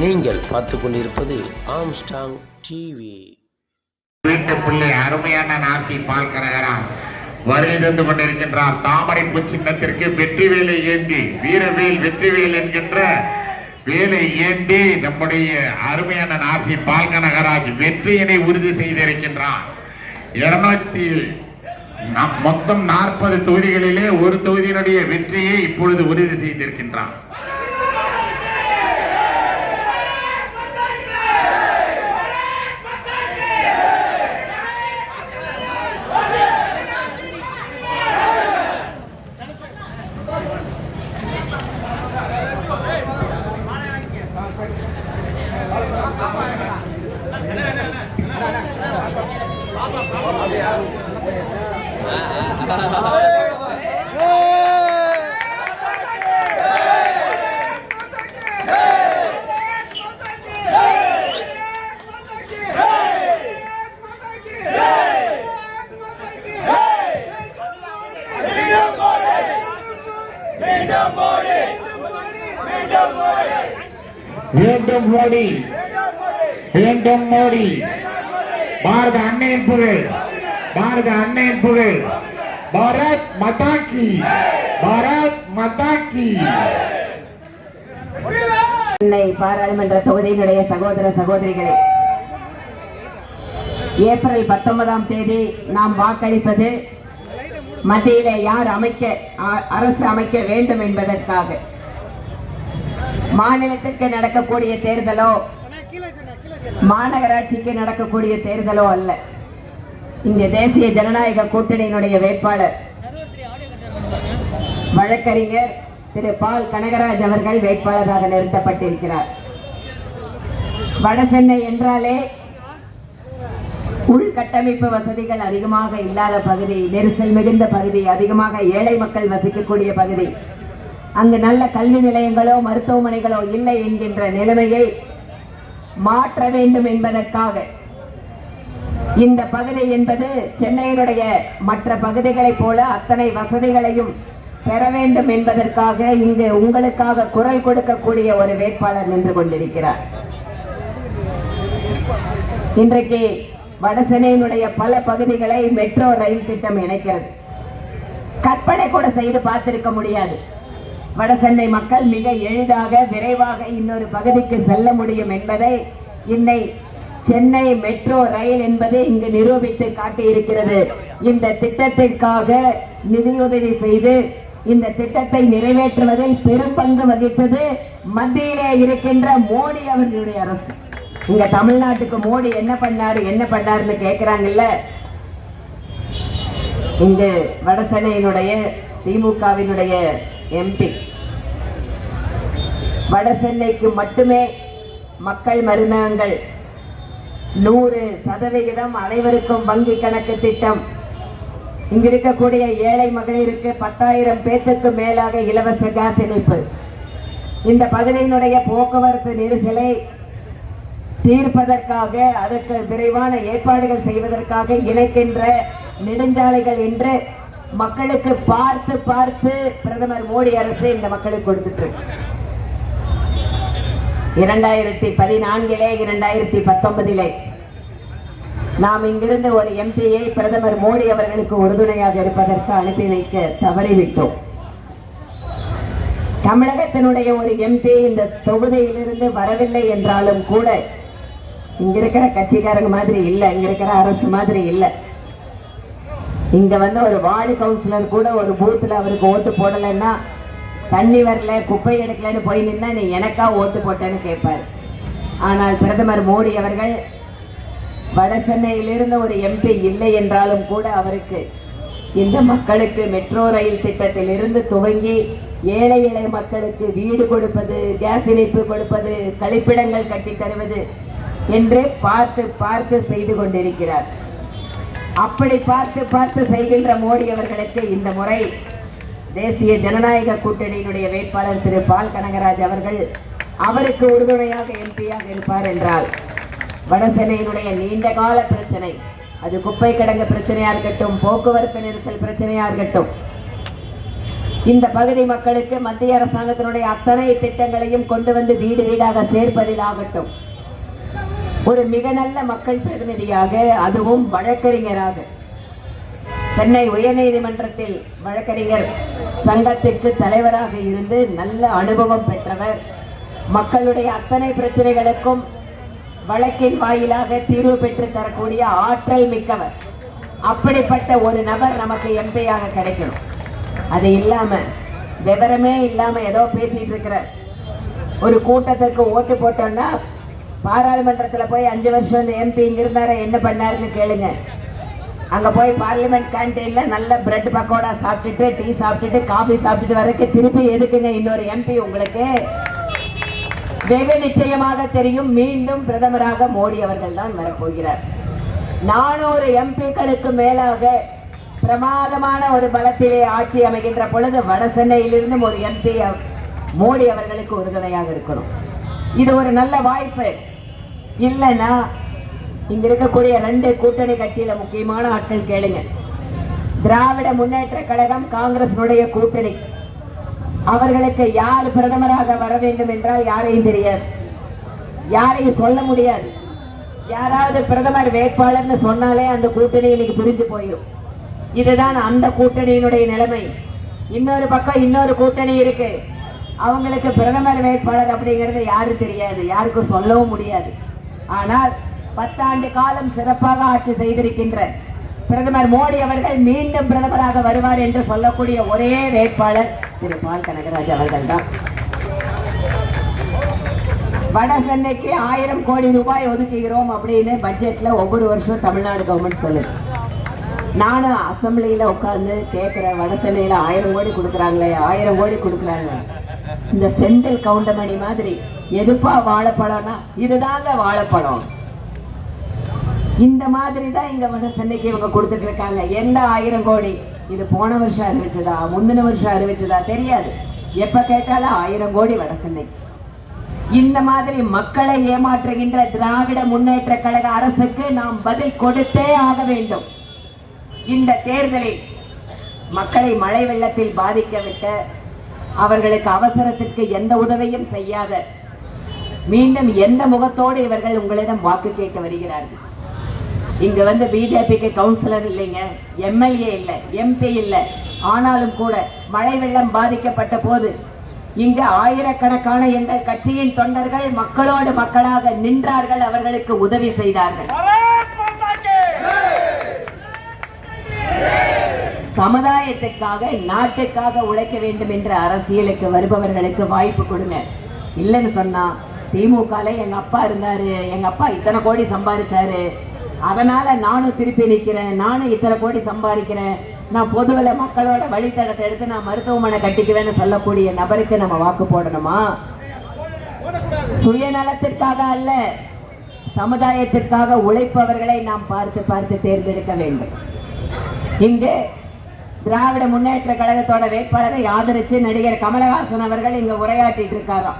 நீங்கள் பார்த்து கொண்டிருப்பது ஆம்ஸ்டாங் டிவி வீட்டு பிள்ளை அருமையான நாசி பால் கனகரா வருகை கொண்டிருக்கின்றார் தாமரைப்பு சின்னத்திற்கு வெற்றி வேலை ஏந்தி வீரவேல் வெற்றிவேல் என்கின்ற வேலை ஏந்தி நம்முடைய அருமையான நாசி பால் கனகராஜ் வெற்றியினை உறுதி செய்திருக்கின்றார். இருநூத்தி மொத்தம் நாற்பது தொகுதிகளிலே ஒரு தொகுதியினுடைய வெற்றியை இப்பொழுது உறுதி செய்திருக்கின்றார். மீண்டும் மோடி மீண்டும் மோடி பாரத அன்னையின் புகழ். பாரத அன்னையின் புகழ். பாரத் மதாக்கி பாரத் மதாக்கி சென்னை பாராளுமன்ற தொகுதியினுடைய சகோதர சகோதரிகளே ஏப்ரல் பத்தொன்பதாம் தேதி நாம் வாக்களிப்பது மத்தியிலே யார் அமைக்க அரசு அமைக்க வேண்டும் என்பதற்காக. மாநிலத்திற்கு நடக்கக்கூடிய தேர்தலோ மாநகராட்சிக்கு நடக்கக்கூடிய தேர்தலோ அல்ல. இந்த தேசிய ஜனநாயக கூட்டணியினுடைய வேட்பாளர் வழக்கறிஞர் திரு பால் கனகராஜ் அவர்கள் வேட்பாளராக நிறுத்தப்பட்டிருக்கிறார். வடசென்னை என்றாலே உள்கட்டமைப்பு வசதிகள் அதிகமாக இல்லாத பகுதி நெரிசல் மிகுந்த பகுதி அதிகமாக ஏழை மக்கள் வசிக்கக்கூடிய பகுதி. அங்கு நல்ல கல்வி நிலையங்களோ மருத்துவமனைகளோ இல்லை என்கின்ற நிலைமையை மாற்ற வேண்டும் என்பதற்காக. இந்த பகுதி என்பது சென்னையினுடைய மற்ற பகுதிகளைப் போல அத்தனை வசதிகளையும் பெற வேண்டும் என்பதற்காக இங்கு உங்களுக்காக குரல் கொடுக்கக்கூடிய ஒரு வேட்பாளர் நின்று கொண்டிருக்கிறார். இன்றைக்கு வடசென்னையினுடைய பல பகுதிகளை மெட்ரோ ரயில் திட்டம் இணைக்கிறது. கற்பனை கூட செய்து பார்த்திருக்க முடியாது. வடசென்னை மக்கள் மிக எளிதாக விரைவாக இன்னொரு பகுதிக்கு செல்ல முடியும் என்பதை இன்னை சென்னை மெட்ரோ ரயில் என்பதை இங்கு நிரூபித்து காட்டியிருக்கிறது. இந்த திட்டத்திற்காக நிதியுதவி செய்து இந்த திட்டத்தை நிறைவேற்றுவதில் பெரும்பங்கு வகித்தது மத்தியிலே இருக்கின்ற மோடி அவர்களுடைய அரசு. இங்க தமிழ்நாட்டுக்கு மோடி என்ன பண்ணாரு என்ன பண்ணாருன்னு கேக்குறாங்கல்ல? இங்கு வடசென்னையினுடைய திமுகவினுடைய எம்பி வட சென்னைக்கு மட்டுமே மக்கள் மருந்தகங்கள் நூறு சதவிகிதம் அனைவருக்கும் வங்கி கணக்கு திட்டம். இங்க இருக்கக்கூடிய ஏழை மகளிருக்கு பத்தாயிரம் பேத்துக்கு மேலாக இலவச கேஸ் இணைப்பு. இந்த பகுதியினுடைய போக்குவரத்து நெரிசலை தீர்ப்பதற்காக அதற்கு விரைவான ஏற்பாடுகள் செய்வதற்காக இணைக்கின்ற நெடுஞ்சாலைகள் என்று மக்களுக்கு பார்த்து பார்த்து பிரதமர் மோடி அரசு இந்த மக்களுக்கு கொடுத்துட்டு இரண்டாயிரத்தி பதினான்கிலே இரண்டாயிரத்தி பத்தொன்பதிலே நாம் இங்கிருந்து ஒரு எம்பியை பிரதமர் மோடி அவர்களுக்கு உறுதுணையாக இருப்பதற்கு அனுப்பி வைக்க தவறிவிட்டோம். தமிழகத்தினுடைய ஒரு எம்பி இந்த தொகுதியிலிருந்து வரவில்லை என்றாலும் கூட இங்க இருக்கிற கட்சிக்காரங்க மாதிரி இல்லை இங்க இருக்கிற அரசு மாதிரி இல்லை. இங்க வந்து ஒரு வார்டு கவுன்சிலர் கூட ஒரு பூத்துல அவருக்கு ஓட்டு போடலைன்னா தண்ணி வரல குப்பை எடுக்கலன்னு போய் நின்னா நீ எனக்கா ஓட்டு போட்டேன்னு கேட்பார் ஆனால் பிரதமர் மோடி அவர்கள் வட சென்னையிலிருந்து ஒரு எம்பி இல்லை என்றாலும் கூட அவருக்கு இந்த மக்களுக்கு மெட்ரோ ரயில் திட்டத்தில் இருந்து துவங்கி ஏழை இளை மக்களுக்கு வீடு கொடுப்பது கேஸ் இணைப்பு கொடுப்பது கழிப்பிடங்கள் கட்டி தருவது என்று பார்த்து பார்த்து செய்து கொண்டிருக்கிறார். அப்படி பார்த்து பார்த்து செய்கின்ற மோடி அவர்களுக்கு இந்த முறை தேசிய ஜனநாயக கூட்டணியினுடைய வேட்பாளர் திரு பால் கனகராஜ் அவர்கள் அவருக்கு உறுதுணையாக எம்பியாக இருப்பார் என்றால் வடசென்னையினுடைய நீண்ட கால பிரச்சனை அது குப்பை கிடங்கு பிரச்சனையா இருக்கட்டும் போக்குவரத்து நெரிசல் பிரச்சனையா இருக்கட்டும் இந்த பகுதி மக்களுக்கு மத்திய அரசாங்கத்தினுடைய அத்தனை திட்டங்களையும் கொண்டு வந்து வீடு வீடாக சேர்ப்பதில் ஆகட்டும். ஒரு மிக நல்ல மக்கள் பிரதிநிதியாக அதுவும் வழக்கறிஞராக சென்னை உயர்நீதிமன்றத்தில் வழக்கறிஞர் சங்கத்திற்கு தலைவராக இருந்து நல்ல அனுபவம் பெற்றவர். மக்களுடைய அத்தனை பிரச்சனைகளுக்கும் வழக்கின் வாயிலாக தீர்வு பெற்று தரக்கூடிய ஆற்றல் மிக்கவர். அப்படிப்பட்ட ஒரு நபர் நமக்கு எம்பியாக கிடைக்கணும். அது இல்லாம விவரமே இல்லாம ஏதோ பேசிட்டு இருக்கிற ஒரு கூட்டத்துக்கு ஓட்டு போட்டோம்னா பாராளுமன்றத்தில் போய் அஞ்சு வருஷம் இந்த எம்பி இங்க இருந்தார என்ன பண்ணாருன்னு கேளுங்க. அங்கே போய் பார்லிமெண்ட் கேன்டீனில் நல்ல பிரெட் பக்கோடா சாப்பிட்டுட்டு டீ சாப்பிட்டுட்டு காஃபி சாப்பிட்டுட்டு வரைக்கும் திருப்பி எதுக்குங்க இன்னொரு எம்பி உங்களுக்கு? வெகு நிச்சயமாக தெரியும் மீண்டும் பிரதமராக மோடி அவர்கள் தான் வரப்போகிறார். நானூறு எம்பிக்களுக்கு மேலாக பிரமாதமான ஒரு பலத்திலே ஆட்சி அமைகின்ற பொழுது வட சென்னையிலிருந்தும் ஒரு எம்பி மோடி அவர்களுக்கு உறுதுணையாக இருக்கணும். இது ஒரு நல்ல வாய்ப்பு. இல்லைன்னா இங்க இருக்கக்கூடிய ரெண்டு கூட்டணி கட்சியில முக்கியமான ஆட்கள் கேளுங்க. திராவிட முன்னேற்ற கழகம் காங்கிரசினுடைய கூட்டணி. அவர்களுக்கு யார் பிரதமராக வர வேண்டும் என்றால் யாரையும் தெரியாது. யாரையும் சொல்ல முடியாது. யாராவது பிரதமர் வேட்பாளர்னு சொன்னாலே அந்த கூட்டணி இன்னைக்கு புரிஞ்சு போயிடும். இதுதான் அந்த கூட்டணியினுடைய நிலைமை. இன்னொரு பக்கம் இன்னொரு கூட்டணி இருக்கு. அவங்களுக்கு பிரதமர் வேட்பாளர் அப்படிங்கிறது யாரும் தெரியாது யாருக்கும் சொல்லவும் முடியாது. ஆனால் பத்தாண்டு காலம் சிறப்பாக ஆட்சி செய்திருக்கின்ற பிரதமர் மோடி அவர்கள் மீண்டும் பிரதமராக வருவார் என்று சொல்லக்கூடிய ஒரே வேட்பாளர் திரு பால் கனகராஜ் அவர்கள் தான் வட சென்னைக்கு ஆயிரம் கோடி ரூபாய் ஒதுக்குகிறோம் அப்படின்னு பட்ஜெட்ல ஒவ்வொரு வருஷம் தமிழ்நாடு கவர்மெண்ட் சொல்லுது. நானும் அசம்பிளியில உட்கார்ந்து கேட்கிறேன் வட சென்னையில ஆயிரம் கோடி கொடுக்குறாங்களே ஆயிரம் கோடி கொடுக்குறாங்க. இந்த செந்தில் கவுண்டமணி மாதிரி எதுப்பா வாழைப்பழம்னா இதுதாங்க வாழைப்பழம். இந்த மாதிரி தான் இங்க வந்து சென்னைக்கு இவங்க கொடுத்துட்டு இருக்காங்க. எந்த ஆயிரம் கோடி? இது போன வருஷம் அறிவிச்சதா? முந்தின வருஷம் அறிவிச்சதா? தெரியாது. எப்ப கேட்டாலும் ஆயிரம் கோடி வட சென்னை. இந்த மாதிரி மக்களை ஏமாற்றுகின்ற திராவிட முன்னேற்ற கழக அரசுக்கு நாம் பதில் கொடுத்தே ஆக வேண்டும். இந்த தேர்தலில் மக்களை மழை வெள்ளத்தில் பாதிக்க விட்ட அவர்களுக்கு அவசரத்திற்கு எந்த உதவியும் செய்யாத மீண்டும் எந்த முகத்தோடு இவர்கள் உங்களிடம் வாக்கு கேட்க வருகிறார்கள்? இங்க வந்து பிஜேபிக்கு கவுன்சிலர் இல்லைங்க எம்எல்ஏ இல்லை எம்பி இல்லை. ஆனாலும் கூட மழை வெள்ளம் பாதிக்கப்பட்ட போது இங்கு ஆயிரக்கணக்கான எங்கள் கட்சியின் தொண்டர்கள் மக்களோடு மக்களாக நின்றார்கள் அவர்களுக்கு உதவி செய்தார்கள். சமுதாயத்துக்காக நாட்டுக்காக உழைக்க வேண்டும் என்ற அரசியலுக்கு வருபவர்களுக்கு வாய்ப்பு கொடுங்க. இல்லைன்னு சொன்னா திமுகல எங்க அப்பா இருந்தாரு எங்க அப்பா இத்தனை கோடி சம்பாதிச்சாரு அதனால நானும் திருப்பி நிற்கிறேன் நானும் இத்தனை கோடி சம்பாதிக்கிறேன் நான் பொதுவில் மக்களோட வழித்தடத்தை எடுத்து நான் மருத்துவமனை கட்டிக்குவேன்னு சொல்லக்கூடிய நபருக்கு நம்ம வாக்கு போடணுமா? சுயநலத்திற்காக அல்ல சமுதாயத்திற்காக உழைப்பவர்களை நாம் பார்த்து பார்த்து தேர்ந்தெடுக்க வேண்டும். இங்கு திராவிட முன்னேற்ற கழகத்தோட வேட்பாளரை ஆதரிச்சு நடிகர் கமலஹாசன் அவர்கள் இங்க உரையாற்றிட்டு இருக்காராம்.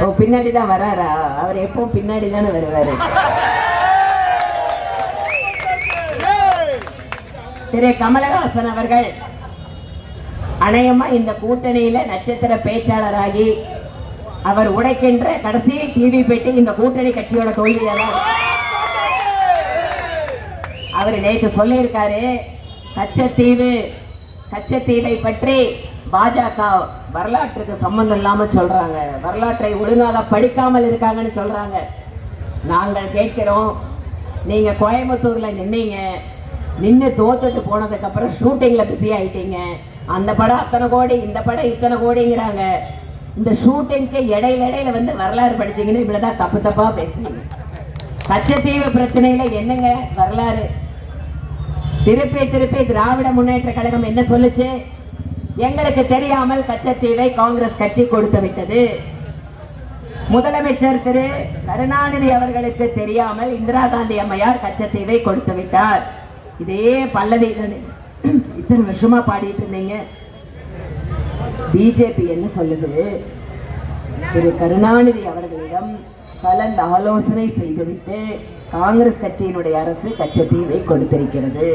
ஓ பின்னாடி தான் வராரா? அவர் எப்பவும் பின்னாடி தானே வருவாரு? திரு கமலஹாசன் அவர்கள் அநேகமா இந்த கூட்டணியில நட்சத்திர பேச்சாளராகி அவர் உடைக்கின்ற கடைசி டிவி பெட்டி இந்த கூட்டணி கட்சியோட தோல்வியால அவர் நேற்று சொல்லியிருக்காரு கச்சத்தீவு கச்சத்தீவை பற்றி பாஜக வரலாற்றுக்கு சம்பந்தம் இல்லாமல் சொல்கிறாங்க வரலாற்றை ஒழுங்காக படிக்காமல் இருக்காங்கன்னு சொல்கிறாங்க நாங்கள் கேட்கிறோம் நீங்கள் கோயம்புத்தூரில் நின்னீங்க நின்று தோத்துட்டு போனதுக்கப்புறம் ஷூட்டிங்கில் பிஸி ஆகிட்டீங்க அந்த படம் அத்தனை கோடி இந்த படம் இத்தனை கோடிங்கிறாங்க. இந்த ஷூட்டிங்க்கு இடையில இடையில வந்து வரலாறு படிச்சீங்கன்னு இப்படிதான் தப்பு தப்பாக பேசுனீங்க. கச்சத்தீவு பிரச்சனையில் என்னங்க வரலாறு? திருப்பி திருப்பி திராவிட முன்னேற்ற கழகம் என்ன சொல்லுச்சு? எங்களுக்கு தெரியாமல் கச்சத்தீவை காங்கிரஸ் கட்சி கொடுத்து விட்டது. முதலமைச்சர் திரு கருணாநிதி அவர்களுக்கு தெரியாமல் இந்திரா காந்தி அம்மையார் கச்சத்தீவை கொடுத்து விட்டார். இதே பல்லவி இத்தனை வருஷமா பாடிட்டு இருந்தீங்க. பிஜேபி என்ன சொல்லுது? திரு கருணாநிதி அவர்களிடம் கலந்து ஆலோசனை செய்துவிட்டு காங்கிரஸ் கட்சியினுடைய அரசு கச்சத்தீவை கொடுத்திருக்கிறது.